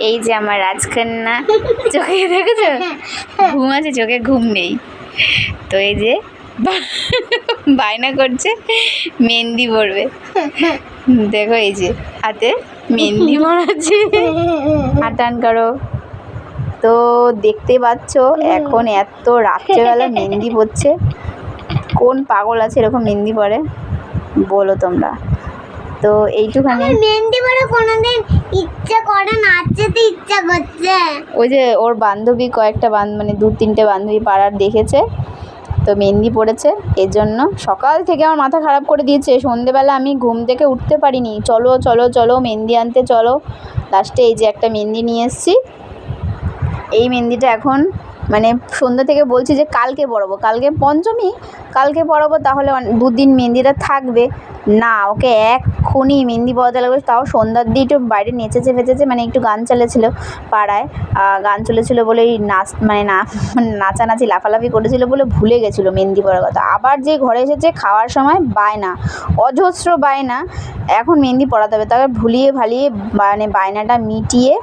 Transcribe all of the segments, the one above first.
এই যে আমার রাজকন্যা চোখে দেখেছ? ঘুম আছে চোখে ঘুম নেই। তো এই যে বায়না করছে মেহেন্দি পড়বে দেখো এই যে হাতে মেহেন্দি পড়াচ্ছে হাত টান করো। তো দেখতে পাচ্ছ এখন এত রাত্রেবেলা মেহেন্দি পড়ছে কোন পাগল আছে এরকম মেহেন্দি পরে? বলো তোমরা। তো এইটুখানি মেহেন্দি পরে কোনোদিন ইচ্ছা করে না নাচতে ইচ্ছা করছে। ওই যে ওর বান্ধবী কয়েকটা মানে দু তিনটে বান্ধবী পাড়ার দেখেছে তো মেহেন্দি পড়েছে এর জন্য সকাল থেকে আমার মাথা খারাপ করে দিয়েছে। সন্ধেবেলা আমি ঘুম থেকে উঠতে পারিনি। চলো চলো চলো মেহেন্দি আনতে চলো। লাস্টে এই যে একটা মেহেন্দি নিয়ে এসেছি। এই মেহেন্দিটা এখন মানে সন্ধ্যা থেকে বলছি যে কালকে পরাবো। কালকে পঞ্চমী কালকে পরাবো তাহলে দুদিন মেহেন্দিটা থাকবে। না ওকে এক্ষুনি মেহেন্দি পরাতে লাগবে তাও সন্ধ্যার দিয়ে একটু বাইরে নেচেছে ফেচেছে মানে একটু গান চলেছিল পাড়ায় গান চলেছিল বলে নাচ মানে না নাচানাচি, লাফালাফি করেছিল বলে ভুলে গেছিল মেহেন্দি পরার কথা। আবার যে ঘরে এসেছে খাওয়ার সময় বায়না, অজস্র বায়না, এখন মেহেন্দি পরাতে হবে। তবে ভুলিয়ে ভালিয়ে মানে বায়নাটা মিটিয়ে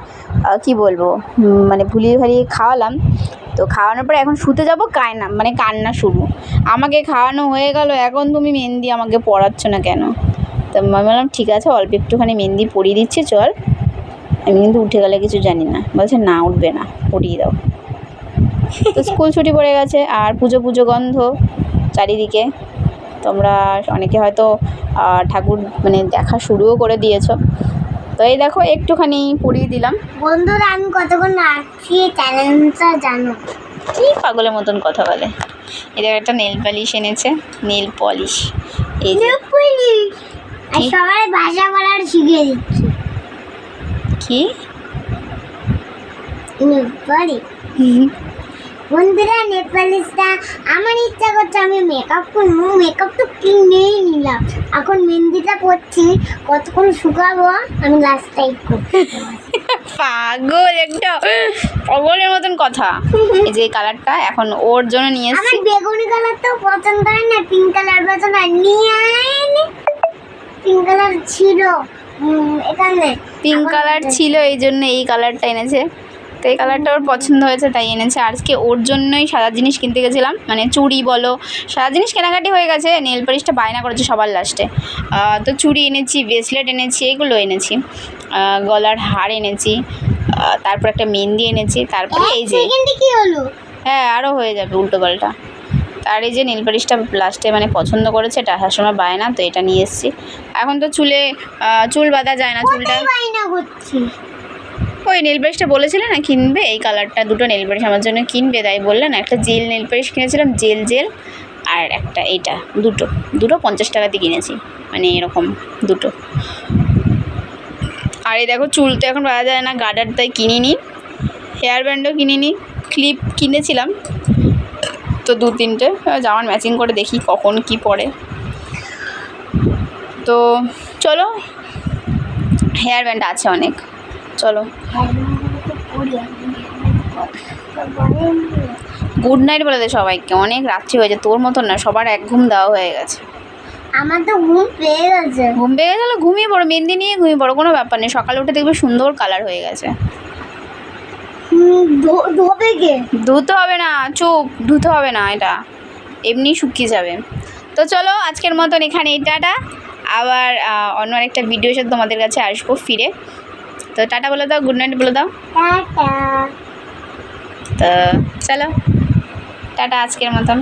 কি বলব মানে ভুলিয়ে ভালিয়ে খাওয়ালাম। তো খাওয়ানোর পরে এখন শুতে যাব কায়না মানে কান্না শুরু। আমাকে খাওয়ানো হয়ে গেল, এখন তুমি মেহেন্দি আমাকে পড়াচ্ছ না কেন? তো আমি বললাম ঠিক আছে অল্প একটুখানি মেহেন্দি পরিয়ে দিচ্ছি চল। আমি কিন্তু উঠে গেলে কিছু জানি না। বলছে না উঠবে না পরিয়ে দাও। তো স্কুল ছুটি পড়ে গেছে আর পুজো পুজো গন্ধ চারিদিকে। তোমরা অনেকে হয়তো ঠাকুর মানে দেখা শুরুও করে দিয়েছ। তো এই দেখো একটুখানি পরিয়ে দিলাম। বন্ধুরা আমি কতক্ষণ নাচছি চ্যালেঞ্জটা জানো? কি পাগলের মতন কথা বলে। এটা একটা নেল পালিশ এনেছে নেল পলিশ। এই যে পুলিশ? আর সবাই ভাষা বলার শিখিয়ে দিচ্ছি। কি? নেপালি বন্ধুরা নেপালিসটা আমার ইচ্ছা করছে আমি মেকআপ করব। মেকআপ তো কিনেই নিলাম। এখন মেহেন্দিটা পরছি কতক্ষণ শুকাবো আমি লাস্ট টাইপ করছি। পাগল একটা পাগলের মতন কথা। এই যে কালারটা এখন ওর জন্য নিয়ে আমার বেগুনি কালার তো পছন্দ হয় না পিঙ্ক কালার পছন্দ হয় নিয়ে আয়নি পিঙ্ক কালার ছিল। এখানে। পিঙ্ক কালার ছিল এই জন্য এই কালারটা এনেছে। তো এই কালারটা ওর পছন্দ হয়েছে তাই এনেছে। আজকে ওর জন্যই সাদা জিনিস কিনতে গেছিলাম। মানে চুড়ি বলো সাদা জিনিস কেনাকাটি হয়ে গেছে নেল পলিশটা বায়না করেছে সবার লাস্টে তো চুড়ি এনেছি ব্রেসলেট এনেছি এগুলো এনেছি। গলার হার এনেছি তারপর একটা মেহেন্দি এনেছি তারপরে এই যে হ্যাঁ আরও হয়ে যাবে উল্টো পাল্টা। তার এই যে নীল পালিশটা লাস্টে মানে পছন্দ করেছে এটা আসার সময় বায় না তো এটা নিয়ে এসেছি। এখন তো চুলে চুল বাঁধা যায় না চুলটা। ওই নেল পালিশটা বলেছিলে না কিনবে? এই কালারটা দুটো নেল পালিশ আমার জন্য কিনবে তাই বললেন একটা জেল নেল পালিশ কিনেছিলাম জেল জেল আর একটা এইটা দুটো। দুটো পঞ্চাশ টাকাতে কিনেছি মানে এরকম দুটো। আর এই দেখো চুল তো এখন পাওয়া যায় না গার্ডার তাই কিনিনি হেয়ার ব্যান্ডও কিনিনি ক্লিপ কিনেছিলাম। তো দু তিনটে জামার ম্যাচিং করে দেখি কখন কি পরে তো চলো হেয়ার ব্যান্ড আছে অনেক চলো। গুড নাইট বলে দে সবাইকে অনেক রাত্রি হয়েছে তোর মতন না সবার এক ঘুম দেওয়া হয়ে গেছে। আমার তো ঘুম পেয়ে গেছে। ঘুম পেয়ে গেলে ঘুমিয়ে পড়ো মেহেন্দি নিয়ে ঘুমিয়ে পড়ো কোনো ব্যাপার নেই সকালে উঠে দেখবে সুন্দর কালার হয়ে গেছে। ধোবে কে? ধুতে হবে না চুপ ধুতে হবে না এটা। এমনি শুকিয়ে যাবে। তো চলো আজকের মতন এখানে টাটা। আবার অন্য একটা ভিডিও সাথে তোমাদের কাছে আসব ফিরে। তো টাটা বলে দাও গুড নাইট বলে দাও। তো চলো টাটা আজকের মতন।